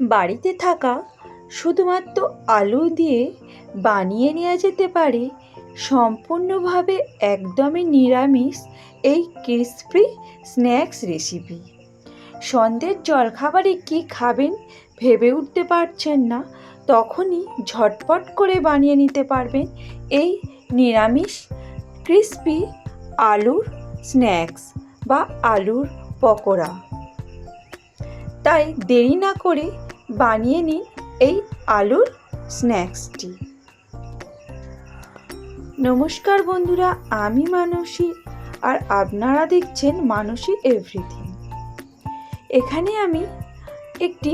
বাড়িতে থাকা শুধুমাত্র আলু দিয়ে বানিয়ে নেওয়া যেতে পারে, সম্পূর্ণভাবে একদমই নিরামিষ এই ক্রিসপি স্ন্যাক্স রেসিপি। সন্ধ্যের জলখাবারে কী খাবেন ভেবে উঠতে পারছেন না, তখনই ঝটপট করে বানিয়ে নিতে পারবেন এই নিরামিষ ক্রিসপি আলুর স্ন্যাক্স বা আলুর পকোড়া। তাই দেরি না করে বানিয়ে নিন এই আলুর স্ন্যাক্সটি নমস্কার বন্ধুরা, আমি মানসী আর আপনারা দেখছেন মানসী এভরিথিং। এখানে আমি একটি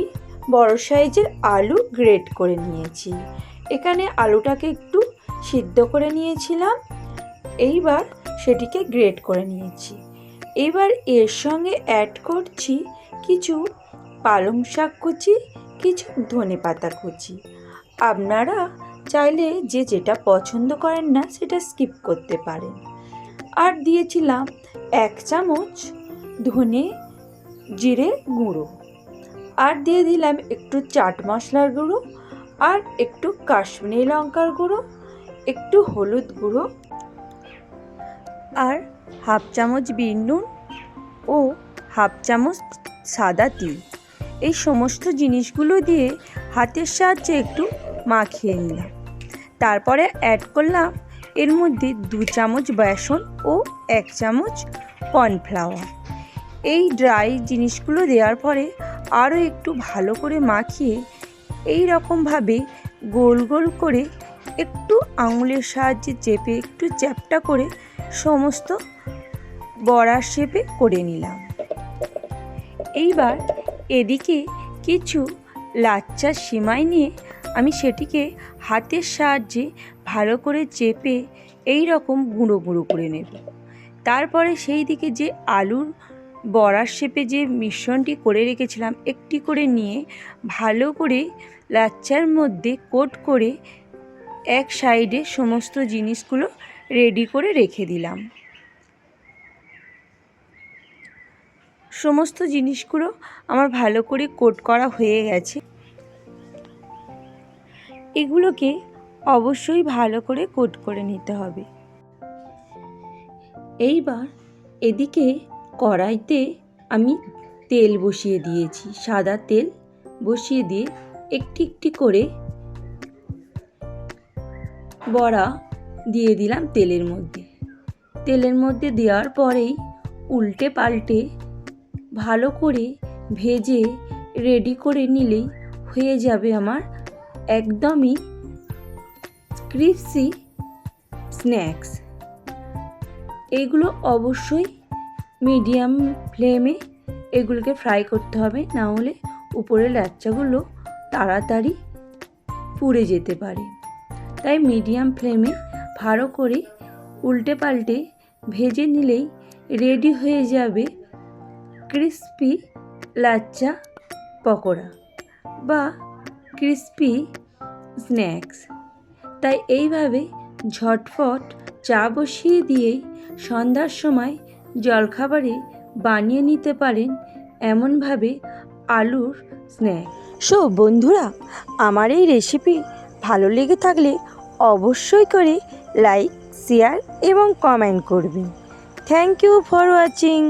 বড় সাইজের আলু গ্রেট করে নিয়েছি। এখানে আলুটাকে একটু সিদ্ধ করে নিয়েছিলাম, এইবার সেটিকে গ্রেট করে নিয়েছি। এবার এর সঙ্গে অ্যাড করছি কিছু পালং শাক কুচি কিছু ধনে পাতা কুচি। আপনারা চাইলে যে যেটা পছন্দ করেন না, সেটা স্কিপ করতে পারেন। আর দিয়েছিলাম এক চামচ ধনে জিরে গুঁড়ো। আর দিয়ে দিলাম একটু চাট মশলার গুঁড়ো আর একটু কাশ্মীরি লঙ্কার গুঁড়ো, একটু হলুদ গুঁড়ো আর হাফ চামচ বিন নুন ও হাফ চামচ সাদা তিল। এই সমস্ত জিনিসগুলো দিয়ে হাতের সাহায্যে একটু মাখিয়ে নিলাম। তারপরে অ্যাড করলাম এর মধ্যে দু চামচ বেসন ও এক চামচ কর্নফ্লাওয়ার এই ড্রাই জিনিসগুলো দেওয়ার পরে আরও একটু ভালো করে মাখিয়ে এই রকমভাবে গোল গোল করে একটু আঙুলের সাহায্যে চেপে একটু চ্যাপটা করে সমস্ত বড়ার শেপে করে নিলাম। এইবার এদিকে কিছু লাচ্চা সিমাই নিয়ে আমি সেটিকে হাতের সাহায্যে ভালো করে চেপে এই রকম গুঁড়ো গুঁড়ো করে নেব। তারপরে সেই দিকে যে আলুর বড়ার শেপে যে মিশ্রণটি করে রেখেছিলাম, একটি করে নিয়ে ভালো করে লাচ্চার মধ্যে কোট করে এক সাইডে সমস্ত জিনিসগুলো রেডি করে রেখে দিলাম। সমস্ত জিনিসগুলো আমার ভালো করে কোট করা হয়ে গেছে। এগুলোকে অবশ্যই ভালো করে কোট করে নিতে হবে। এইবার এদিকে কড়াইতে আমি তেল বসিয়ে দিয়েছি, সাদা তেল বসিয়ে দিয়ে একটি একটি করে বড়া দিয়ে দিলাম তেলের মধ্যে। তেলের মধ্যে দেওয়ার পরেই উল্টে পাল্টে ভালো করে ভেজে রেডি করে নিলেই হয়ে যাবে আমার একদমই ক্রিপসি স্ন্যাক্স এইগুলো অবশ্যই মিডিয়াম ফ্লেমে এগুলোকে ফ্রাই করতে হবে, না হলে উপরের লাচ্চাগুলো তাড়াতাড়ি পুড়ে যেতে পারে। তাই মিডিয়াম ফ্লেমে ভালো করে উল্টে পাল্টে ভেজে নিলেই রেডি হয়ে যাবে ক্রিস্পি লাচ্চা, পকোড়া বা ক্রিস্পি স্ন্যাক্স। তাই এইভাবে ঝটফট চা বসিয়ে দিয়েই সন্ধ্যার সময় জলখাবারে বানিয়ে নিতে পারেন এমনভাবে আলুর স্ন্যাক। সো বন্ধুরা, আমার এই রেসিপি ভালো লেগে থাকলে অবশ্যই করে লাইক, শেয়ার এবং কমেন্ট করবেন। Thank you for watching.